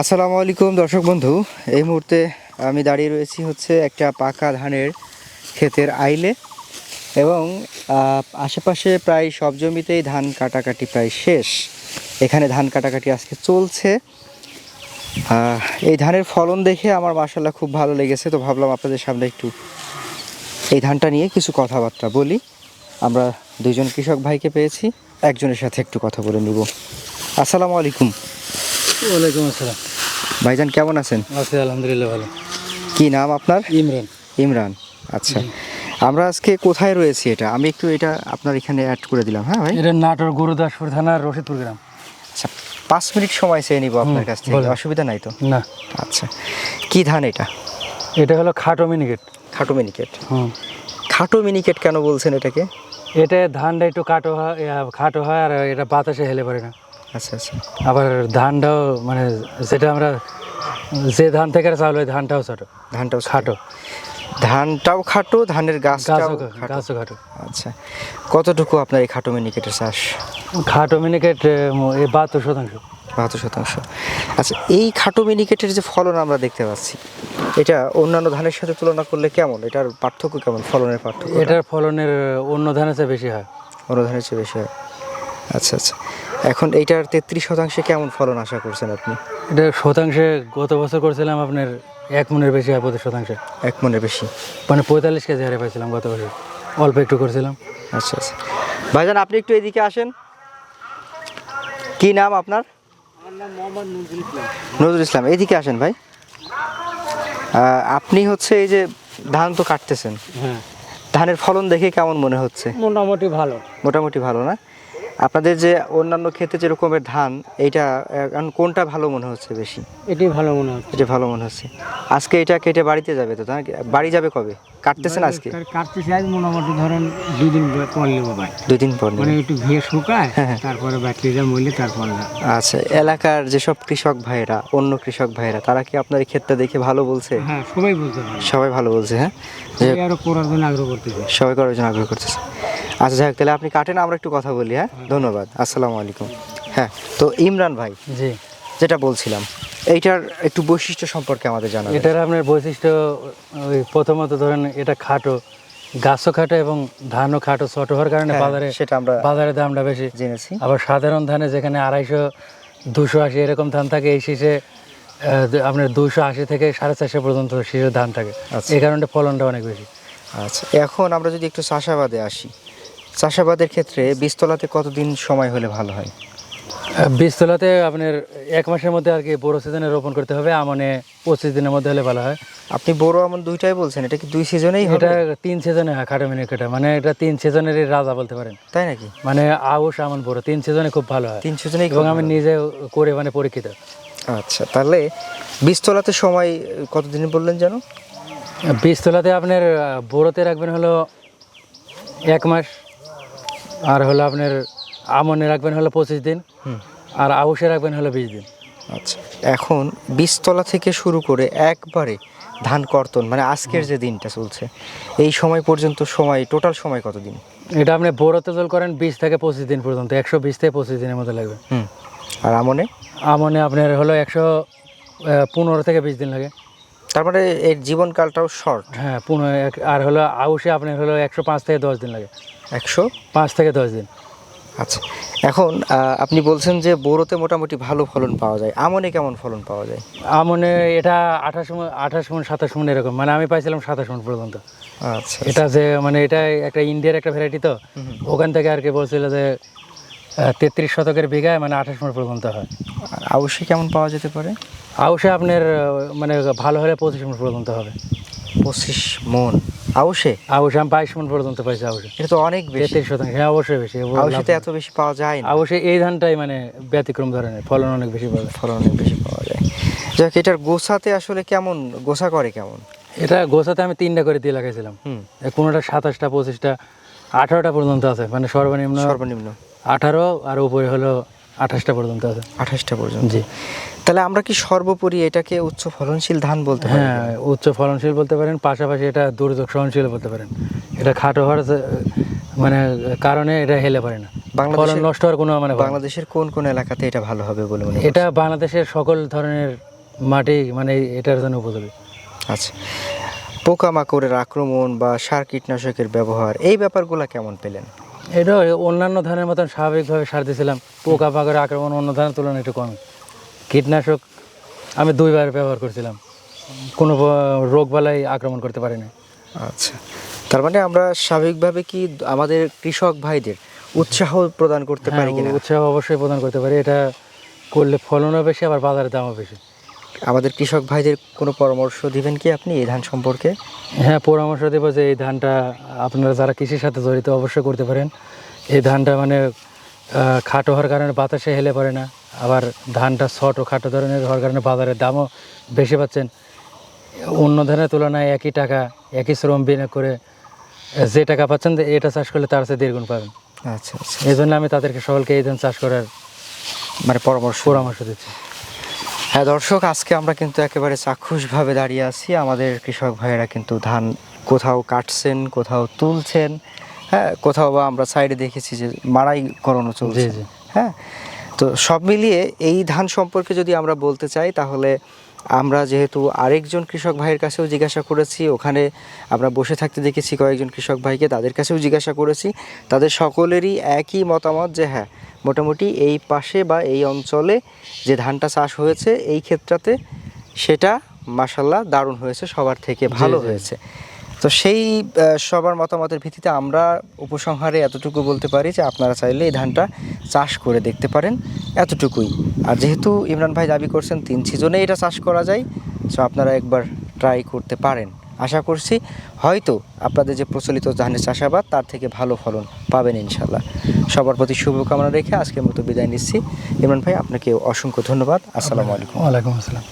আসসালামু আলাইকুম, দর্শক বন্ধু। এই মুহূর্তে আমি দাঁড়িয়ে রয়েছি হচ্ছে একটা পাকা ধানের ক্ষেতের আইলে এবং আশেপাশে প্রায় সব জমিতেই ধান কাটাকাটি প্রায় শেষ। এখানে ধান কাটাকাটি আজকে চলছে। এই ধানের ফলন দেখে আমার মাসাল্লাহ খুব ভালো লেগেছে, তো ভাবলাম আপনাদের সামনে একটু এই ধানটা নিয়ে কিছু কথাবার্তা বলি। আমরা দুইজন কৃষক ভাইকে পেয়েছি, একজনের সাথে একটু কথা বলে নিব। আসসালামু আলাইকুম। ওয়ালাইকুম আসসালাম। ভাইজান কেমন আছেন? আছি আলহামদুলিল্লাহ ভালো। কি নাম আপনার? ইমরান। ইমরান আচ্ছা। আমরা আজকে কোথায় রয়েছি এটা? আমি একটু এটা আপনার এখানে অ্যাড করে দিলাম হ্যাঁ ভাই? এটা নাটোর গুরুদাসপুর থানার রশিদপুর গ্রাম। আচ্ছা পাঁচ মিনিট সময় চেয়ে নিব আপনার কাছ থেকে। অসুবিধা নাই তো? না। আচ্ছা কি ধান এটা? এটা হলো খাটো মিনিকেট। খাটো মিনিকেট। হুম। খাটো মিনিকেট কেন বলছেন এটাকে? এটা ধানটা একটু কাটো হয় খাটো হয় আর এটা বাতাসে হেলে পারে না। আচ্ছা আচ্ছা। আবার ধানটাও মানে যেটা আমরা যে ধান থেকে চাউল ওই ধানটাও ছোট। ধানটাও খাটো। ধানটাও খাটো ধানের গাছটাও গাছও খাটো গাছও খাটো। আচ্ছা। কতটুকু আপনার এই খাটো মিনিকেটের চাষ? খাটো মিনিকেট এই বাহাত্তর শতাংশ। বাহাত্তর শতাংশ। আচ্ছা এই খাটো মিনিকেটের যে ফলন আমরা দেখতে পাচ্ছি এটা অন্যান্য ধানের সাথে তুলনা করলে কেমন? এটার পার্থক্য কেমন? ফলনের পার্থক্য এটার ফলনের অন্য ধানের চেয়ে বেশি হয়। অন্য ধানের চেয়ে বেশি হয়। আচ্ছা আচ্ছা। এখন এইটার তেত্রিশ শতাংশে কেমন ফলন আশা করছেন আপনি? এটা শতাংশে গত বছর করছিলাম আপনার এক মনের বেশি হয় প্রতি শতাংশে। এক মনের বেশি। মানে পঁয়তাল্লিশ কেজি হারে পাইছিলাম গত বছর। অল্প একটু করছিলাম। আচ্ছা আচ্ছা। ভাইজান আপনি একটু এদিকে আসেন। কি নাম আপনার? নজরুল ইসলাম। এইদিকে আসেন ভাই। আপনি হচ্ছে এই যে ধান তো কাটতেছেন। হ্যাঁ। ধানের ফলন দেখে কেমন মনে হচ্ছে? মোটামুটি ভালো। মোটামুটি ভালো না? আপনাদের যে অন্যান্য ক্ষেত্রে যে রকমের ধান এইটা এখন কোনটা ভালো মনে হচ্ছে বেশি? এটি ভালো মনে হচ্ছে। এটা ভালো মনে হচ্ছে। আজকে এটা কেটে বাড়িতে যাবে তো তা বাড়ি যাবে কবে? কাটতেছেন আজকে? কাটতে চাই মোটামুটি ধরেন দুই দিন পর নেব ভাই দুই দিন পর মানে একটু ভিয়ে শুকায় হ্যাঁ, হ্যাঁ। তারপরে ব্যাটারিটা মরলে তারপর আচ্ছা এলাকার যেসব কৃষক ভাইরা অন্য কৃষক ভাইয়েরা তারা কি আপনার এই ক্ষেতটা দেখে ভালো বলছে? হ্যাঁ সবাই পারে। সবাই ভালো বলছে হ্যাঁ? যে সবাই আরও করার জন্য আগ্রহ করতেছে। সবাই করার জন্য আগ্রহ করতেছে। আচ্ছা যাই হোক তাহলে আপনি কাটেন আমরা একটু কথা বলি হ্যাঁ? ধন্যবাদ আসসালামু আলাইকুম। হ্যাঁ তো ইমরান ভাই জি। যেটা বলছিলাম এইটার একটু বৈশিষ্ট্য সম্পর্কে আমাদের জানাবেন। এটার আপনার বৈশিষ্ট্য ওই প্রথমত ধরেন এটা খাটো গাছও খাটো এবং ধানও খাটো ছোট হওয়ার কারণে হ্যাঁ, বাজারে সেটা আমরা বাজারে দামটা বেশি। জেনেছি। আবার সাধারণ ধানে যেখানে আড়াইশো দুশো আশি এরকম ধান থাকে এই শীষে আপনার দুশো আশি থেকে সাড়ে চারশো পর্যন্ত শীষের ধান থাকে। আচ্ছা। এই কারণে ফলনটা অনেক বেশি। আচ্ছা এখন আমরা যদি একটু চাষাবাদে আসি চাষাবাদের ক্ষেত্রে বীজতলাতে কতদিন সময় হলে ভালো হয়? বীজতলাতে আপনার এক মাসের মধ্যে আর কি বড় সিজনে রোপণ করতে হবে আমনে পঁচিশ দিনের মধ্যে হলে ভালো হয়। আপনি বড় আমন দুইটাই বলছেন এটা কি দুই সিজনেই এটা তিন সিজনে হয় খাটো মিনিকেটা মানে এটা তিন সিজনেরই রাজা বলতে পারেন। তাই নাকি? মানে আউশ আমন বড় তিন সিজনে খুব ভালো হয়। তিন সিজনেই এবং আমি নিজে করে মানে পরীক্ষিত। আচ্ছা তাহলে বীজতলাতে সময় কতদিন বললেন যেন? বীজতলাতে আপনার বড়োতে রাখবেন হলো এক মাস। আর হলো আপনার আমনে রাখবেন হলো পঁচিশ দিন আর আউশে রাখবেন হলো বিশ দিন। আচ্ছা এখন বীজতলা থেকে শুরু করে একবারে ধান কর্তন মানে আজকের যে দিনটা চলছে এই সময় পর্যন্ত সময় টোটাল সময় কতদিন এটা আপনি বড়োতে জল করেন বিশ থেকে পঁচিশ দিন পর্যন্ত একশো বিশ থেকে পঁচিশ দিনের মধ্যে লাগবে। হুম আর আমনে? আমনে আপনার হলো একশো পনেরো থেকে বিশ দিন লাগে। তারপরে এর জীবনকালটাও শর্ট হ্যাঁ পনেরো আর হলো আউশে আপনার হলো একশো পাঁচ থেকে দশ দিন লাগে। একশো? পাঁচ থেকে দশ দিন। আচ্ছা এখন আপনি বলছেন যে বোরোতে মোটামুটি ভালো ফলন পাওয়া যায়। আমনে কেমন ফলন পাওয়া যায়? আমনে এটা আঠাশ মন আঠাশ মন সাতাশ মন এরকম। মানে আমি পাইছিলাম সাতাশ মন পর্যন্ত। আচ্ছা। এটা যে মানে এটা একটা ইন্ডিয়ার একটা ভ্যারাইটি তো। ওখান থেকে আর কি বলছিল যে তেত্রিশ শতকের বিঘায় মানে আঠাশ মন পর্যন্ত হয়। আর আউশে কেমন পাওয়া যেতে পারে? আউশে আপনার মানে ভালো হলে পঁচিশ মন পর্যন্ত হবে। পঁচিশ মন? আউশে আউশে আমি বাইশ মন পর্যন্ত পাইছি আউশে এটা তো অনেক বেশি। তেত্রিশ শতাংশ হ্যাঁ অবশ্যই বেশি লাভ- এত বেশি পাওয়া যায় না। আউশে এই ধানটাই মানে ব্যতিক্রম ধরনের ফলন অনেক বেশি পাবে। ফলন অনেক বেশি পাওয়া যায়। যাক এটার গোসাতে আসলে কেমন গোসা করে কেমন? এটা গোসাতে আমি তিনটা করে দিয়ে লাগাইছিলাম। হুম। কোনোটা সাতাশটা পঁচিশটা আঠারোটা পর্যন্ত আছে মানে সর্বনিম্ন সর্বনিম্ন। আঠারো আর উপরে হলো আঠাশটা পর্যন্ত আছে। আঠাশটা পর্যন্ত। জি। তাহলে আমরা কি সর্বোপরি এটাকে উচ্চ ফলনশীল ধান বলতে পারি? হ্যাঁ উচ্চ ফলনশীল বলতে পারেন পাশাপাশি এটা দুর্যোগ সহনশীল বলতে পারেন। এটা খাটো হওয়ার মানে কারণে এটা হেলে পারে না। ফলন নষ্ট হওয়ার কোনো মানে বাংলাদেশের কোন কোন এলাকাতে এটা ভালো হবে বলে মনে এটা বাংলাদেশের সকল ধরনের মাটি মানে এটার জন্য উপযোগী। আচ্ছা। পোকামাকড়ের আক্রমণ বা সার কীটনাশকের ব্যবহার এই ব্যাপারগুলো কেমন পেলেন? এটা অন্যান্য ধানের মতন স্বাভাবিকভাবে সার দিয়েছিলাম। পোকা পাকের আক্রমণ অন্য ধানের তুলনায় একটু কম। কীটনাশক আমি দুইবার ব্যবহার করছিলাম। কোনো রোগ বালাই আক্রমণ করতে পারিনি। আচ্ছা। তার মানে আমরা স্বাভাবিকভাবে কি আমাদের কৃষক ভাইদের উৎসাহ প্রদান করতে হ্যাঁ পারি উৎসাহ অবশ্যই প্রদান করতে পারি। এটা করলে ফলনও বেশি আবার বাজারের দামও বেশি। আমাদের কৃষক ভাইদের কোনো পরামর্শ দিবেন কি আপনি এই ধান সম্পর্কে? হ্যাঁ পরামর্শ দেবো যে এই ধানটা আপনারা যারা কৃষির সাথে জড়িত অবশ্যই করতে পারেন। এই ধানটা মানে খাটো হওয়ার কারণে বাতাসে হেলে পড়ে না। আবার ধানটা ছোট খাটো ধরনের হওয়ার কারণে বাজারের দামও বেশি পাচ্ছেন। অন্য ধানের তুলনায় একই টাকা একই শ্রম বিনিয়োগ করে যে টাকা পাচ্ছেন এটা চাষ করলে তার চেয়ে দেড়গুণ পাবেন। আচ্ছা আচ্ছা। এই জন্য আমি তাদেরকে সকলকে এই ধান চাষ করার মানে পরামর্শ। পরামর্শ দিচ্ছি। হ্যাঁ দর্শক আজকে আমরা কিন্তু একেবারে চাক্ষুষভাবে দাঁড়িয়ে আছি আমাদের কৃষক ভাইয়েরা কিন্তু ধান কোথাও কাটছেন কোথাও তুলছেন হ্যাঁ কোথাও বা আমরা সাইডে দেখেছি যে মারাই করানো চলছে। হ্যাঁ তো সব মিলিয়ে এই ধান সম্পর্কে যদি আমরা বলতে চাই তাহলে আমরা যেহেতু আরেকজন কৃষক ভাইয়ের কাছেও জিজ্ঞাসা করেছি ওখানে আমরা বসে থাকতে দেখেছি কয়েকজন কৃষক ভাইকে তাদের কাছেও জিজ্ঞাসা করেছি। তাদের সকলেরই একই মতামত যে হ্যাঁ মোটামুটি এই পাশে বা এই অঞ্চলে যে ধানটা চাষ হয়েছে এই ক্ষেত্রতে সেটা মাসাল্লাহ দারুণ হয়েছে সবার থেকে ভালো হয়েছে। তো সেই সবার মতামতের ভিত্তিতে আমরা উপসংহারে এতটুকু বলতে পারি যে আপনারা চাইলে এই ধানটা চাষ করে দেখতে পারেন এতটুকুই। আর যেহেতু ইমরান ভাই দাবি করছেন তিন সিজনে এটা চাষ করা যায় সো আপনারা একবার ট্রাই করতে পারেন। আশা করছি হয়তো আপনাদের যে প্রচলিত ধানের চাষাবাদ, তার থেকে ভালো ফলন পাবেন ইনশাল্লাহ সবার প্রতি শুভকামনা রেখে আজকের মতো বিদায় নিচ্ছি। ইমরান ভাই আপনাকে অসংখ্য ধন্যবাদ। আসসালামু আলাইকুম। ওয়ালাইকুম আসসালাম।